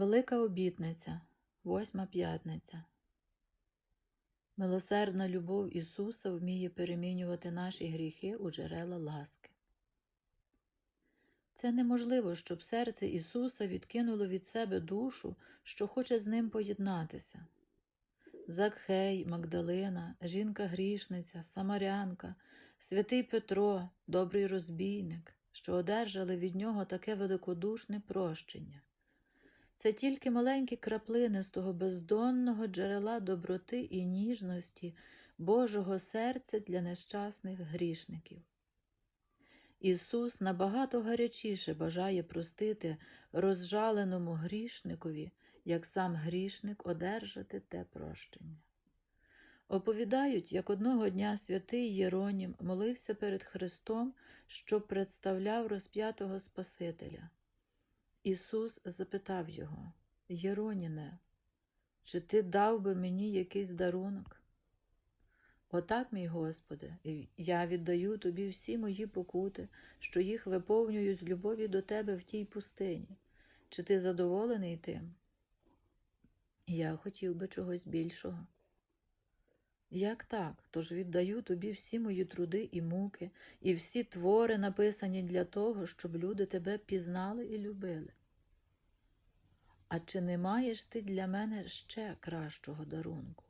Велика обітниця, восьма п'ятниця. Милосердна любов Ісуса вміє перемінювати наші гріхи у джерела ласки. Це неможливо, щоб серце Ісуса відкинуло від себе душу, що хоче з ним поєднатися. Закхей, Магдалина, жінка грішниця, Самарянка, святий Петро, добрий розбійник, що одержали від нього таке великодушне прощення. Це тільки маленькі краплини з того бездонного джерела доброти і ніжності Божого серця для нещасних грішників. Ісус набагато гарячіше бажає простити розжаленому грішникові, як сам грішник одержати те прощення. Оповідають, як одного дня святий Єронім молився перед Христом, що представляв розп'ятого Спасителя. Ісус запитав його, Єроніне, чи ти дав би мені якийсь дарунок? Отак, мій Господи, я віддаю тобі всі мої покути, що їх виповнюю з любові до тебе в тій пустині. Чи ти задоволений тим? Я хотів би чогось більшого. Як так? Тож віддаю тобі всі мої труди і муки, і всі твори, написані для того, щоб люди тебе пізнали і любили. А чи не маєш ти для мене ще кращого дарунку?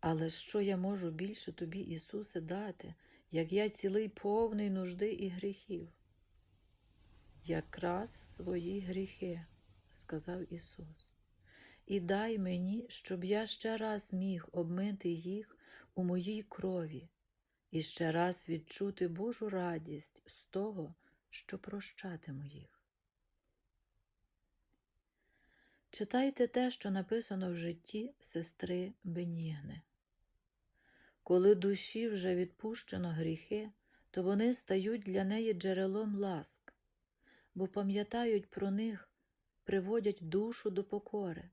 Але що я можу більше тобі, Ісусе, дати, як я цілий повний нужди і гріхів? Якраз свої гріхи, сказав Ісус, і дай мені, щоб я ще раз міг обмити їх у моїй крові і ще раз відчути Божу радість з того, що прощатиму їх. Читайте те, що написано в житті сестри Бенігни. Коли душі вже відпущено гріхи, то вони стають для неї джерелом ласк, бо пам'ятають про них, приводять душу до покори.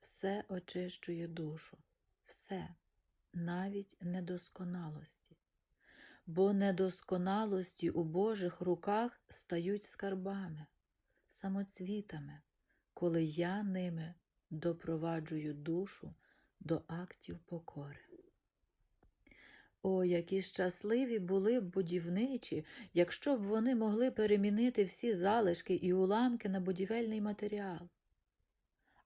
Все очищує душу, все, навіть недосконалості, бо недосконалості у Божих руках стають скарбами, самоцвітами, коли я ними допроваджую душу до актів покори. О, які щасливі були б будівничі, якщо б вони могли перемінити всі залишки і уламки на будівельний матеріал.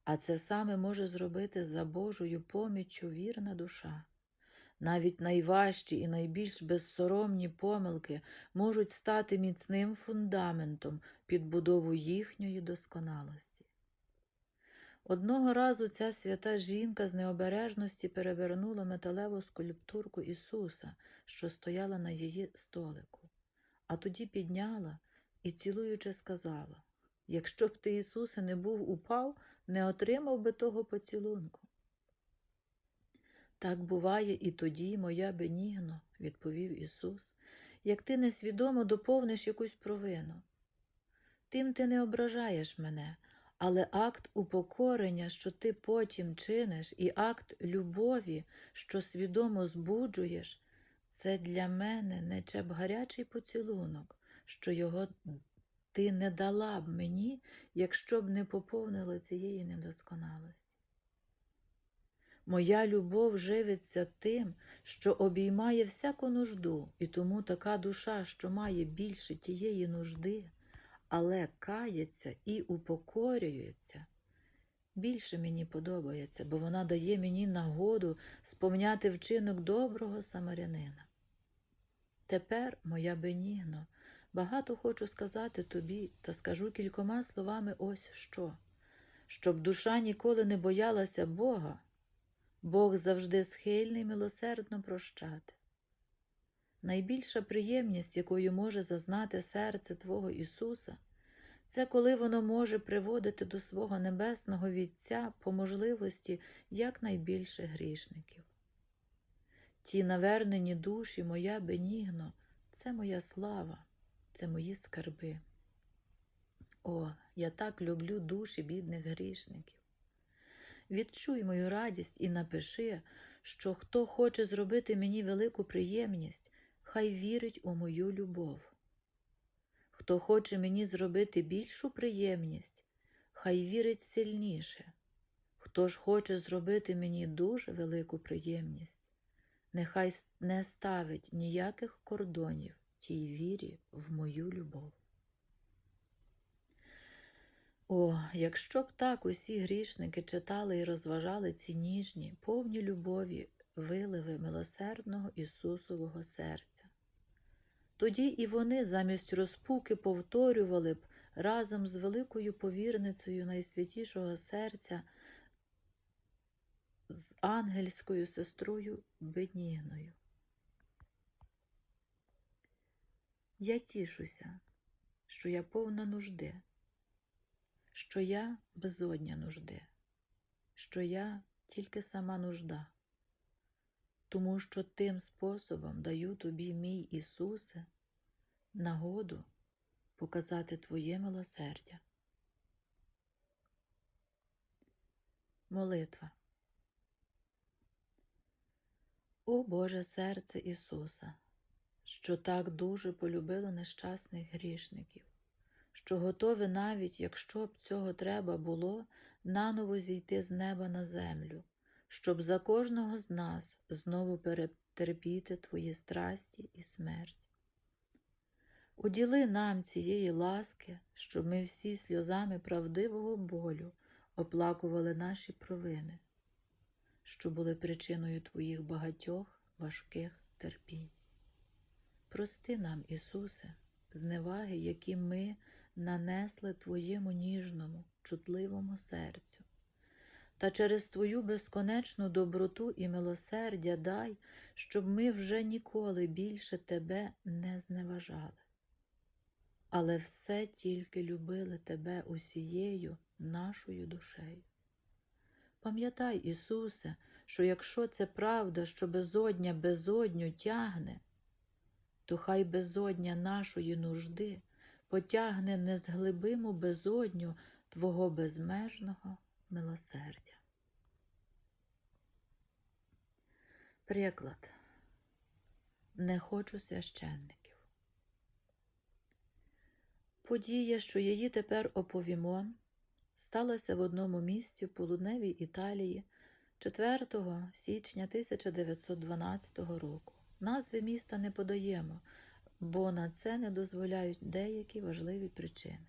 А це саме може зробити за Божою поміччю вірна душа. Навіть найважчі і найбільш безсоромні помилки можуть стати міцним фундаментом під будову їхньої досконалості. Одного разу ця свята жінка з необережності перевернула металеву скульптурку Ісуса, що стояла на її столику, а тоді підняла і, цілуючи, сказала Якщо б ти, Ісусе, не був упав, не отримав би того поцілунку. Так буває і тоді, моя бенігно, відповів Ісус, як ти несвідомо доповниш якусь провину. Тим ти не ображаєш мене, але акт упокорення, що ти потім чиниш, і акт любові, що свідомо збуджуєш, це для мене нече б гарячий поцілунок, що його ти не дала б мені, якщо б не поповнила цієї недосконалості. Моя любов живиться тим, що обіймає всяку нужду, і тому така душа, що має більше тієї нужди, але кається і упокорюється, більше мені подобається, бо вона дає мені нагоду сповняти вчинок доброго самарянина. Тепер, моя бенігно, багато хочу сказати тобі, та скажу кількома словами ось що, щоб душа ніколи не боялася Бога. Бог завжди схильний милосердно прощати. Найбільша приємність, якою може зазнати серце Твого Ісуса, це коли воно може приводити до свого небесного Вітця по можливості якнайбільше грішників. Ті навернені душі, моя бенігно, це моя слава, це мої скарби. О, я так люблю душі бідних грішників. Відчуй мою радість і напиши, що хто хоче зробити мені велику приємність, хай вірить у мою любов. Хто хоче мені зробити більшу приємність, хай вірить сильніше. Хто ж хоче зробити мені дуже велику приємність, нехай не ставить ніяких кордонів тій вірі в мою любов. О, якщо б так усі грішники читали і розважали ці ніжні, повні любові виливи милосердного Ісусового серця. Тоді і вони замість розпуки повторювали б разом з великою повірницею найсвятішого серця з ангельською сестрою Бенігною. Я тішуся, що я повна нужди, що я безодня нужди, що я тільки сама нужда, тому що тим способом даю тобі, мій Ісусе, нагоду показати Твоє милосердя. Молитва. О Боже серце Ісуса, що так дуже полюбило нещасних грішників, що готове навіть, якщо б цього треба було, наново зійти з неба на землю, щоб за кожного з нас знову перетерпіти Твої страсті і смерть. Уділи нам цієї ласки, щоб ми всі сльозами правдивого болю оплакували наші провини, що були причиною Твоїх багатьох важких терпінь. Прости нам, Ісусе, зневаги, які ми нанесли Твоєму ніжному, чутливому серцю. Та через Твою безконечну доброту і милосердя дай, щоб ми вже ніколи більше Тебе не зневажали, але все тільки любили Тебе усією нашою душею. Пам'ятай, Ісусе, що якщо це правда, що безодня безодню тягне, то хай безодня нашої нужди потягне незглибиму безодню Твого безмежного милосердя. Приклад. Не хочу священників. Подія, що її тепер оповімо, сталася в одному місці в полудневій Італії 4 січня 1912 року. Назви міста не подаємо, бо на це не дозволяють деякі важливі причини.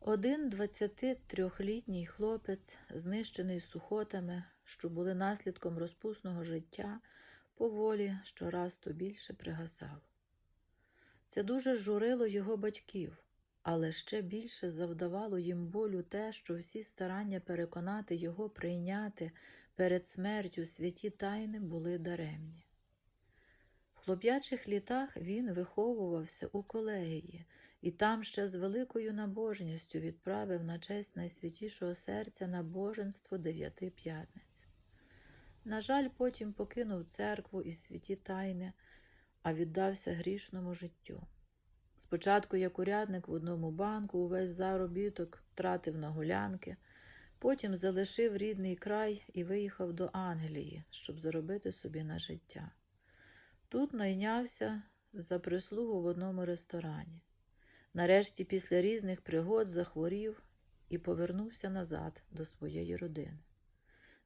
Один 23-літній хлопець, знищений сухотами, що були наслідком розпусного життя, поволі щораз то більше пригасав. Це дуже журило його батьків, але ще більше завдавало їм болю те, що всі старання переконати його прийняти перед смертю святі тайни були даремні. В хлоп'ячих літах він виховувався у колегії і там ще з великою набожністю відправив на честь найсвятішого серця набоженство дев'яти п'ятниць. На жаль, потім покинув церкву і святі тайни, а віддався грішному життю. Спочатку як урядник в одному банку увесь заробіток тратив на гулянки, потім залишив рідний край і виїхав до Англії, щоб заробити собі на життя. Тут найнявся за прислугу в одному ресторані. Нарешті, після різних пригод, захворів і повернувся назад до своєї родини.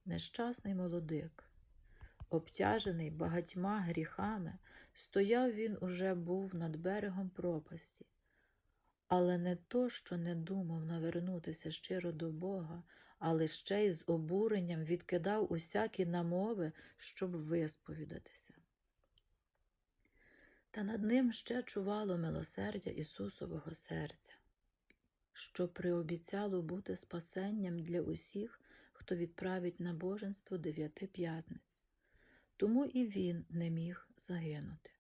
Нещасний молодик, обтяжений багатьма гріхами, стояв він уже був над берегом пропасті, але не то, що не думав навернутися щиро до Бога, але ще й з обуренням відкидав усякі намови, щоб висповідатися. Та над ним ще чувало милосердя Ісусового серця, що приобіцяло бути спасенням для усіх, хто відправить на боженство дев'яти п'ятниць. Тому і він не міг загинути.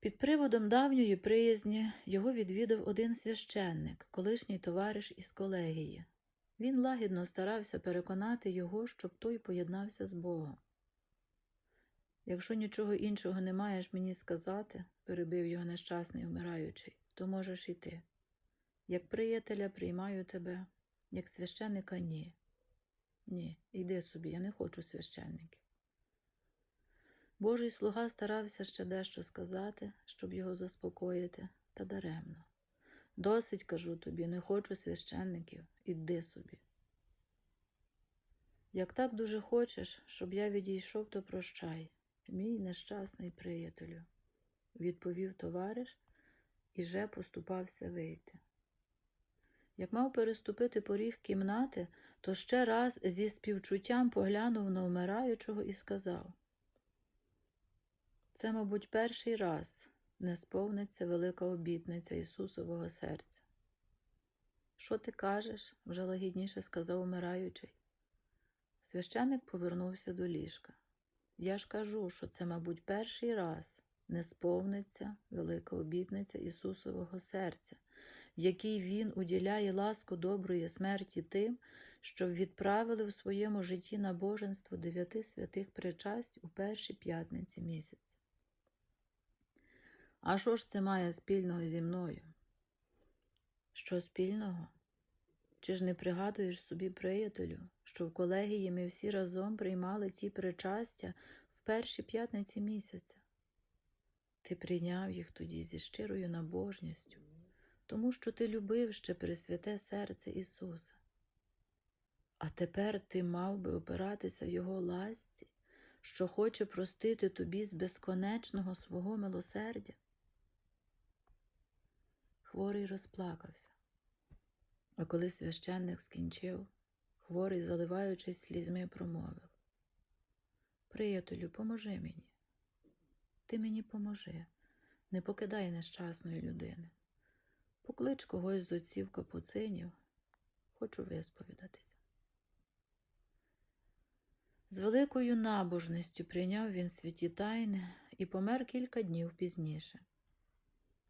Під приводом давньої приязні його відвідав один священник, колишній товариш із колегії. Він лагідно старався переконати його, щоб той поєднався з Богом. Якщо нічого іншого не маєш мені сказати, перебив його нещасний вмираючий, то можеш іти. Як приятеля приймаю тебе, як священника ні. Ні, йди собі, я не хочу священників. Божий слуга старався ще дещо сказати, щоб його заспокоїти, та даремно. Досить, кажу тобі, не хочу священників, іди собі. Як так дуже хочеш, щоб я відійшов, то прощай, мій нещасний приятелю, відповів товариш і же поступався вийти. Як мав переступити поріг кімнати, то ще раз зі співчуттям поглянув на вмираючого і сказав Це, мабуть, перший раз не сповниться велика обітниця Ісусового серця. Що ти кажеш? вже лагідніше сказав умираючий. Священник повернувся до ліжка. Я ж кажу, що це, мабуть, перший раз не сповниться велика обітниця Ісусового серця, в якій Він уділяє ласку доброї смерті тим, що відправили в своєму житті набоженство дев'яти святих причасть у першій п'ятниці місяця. А що ж це має спільного зі мною? Що спільного? Чи ж не пригадуєш собі, приятелю, що в колегії ми всі разом приймали ті причастя в першій п'ятниці місяця? Ти прийняв їх тоді зі щирою набожністю, тому що ти любив ще Пресвяте серце Ісуса. А тепер ти мав би опиратися Його ласці, що хоче простити тобі з безконечного свого милосердя. Хворий розплакався. А коли священник скінчив, хворий, заливаючись слізьми, промовив Приятелю, поможи мені. Ти мені поможи, не покидай нещасної людини. Поклич когось з отців капуцинів, хочу висповідатися. З великою набожністю прийняв він святі тайни і помер кілька днів пізніше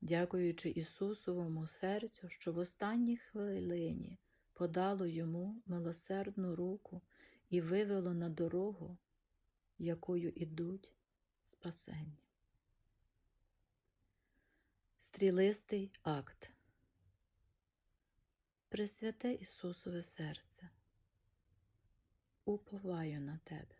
дякуючи Ісусовому серцю, що в останній хвилині подало йому милосердну руку і вивело на дорогу, якою ідуть спасення. Стрілистий акт Пресвяте Ісусове серце, уповаю на Тебе.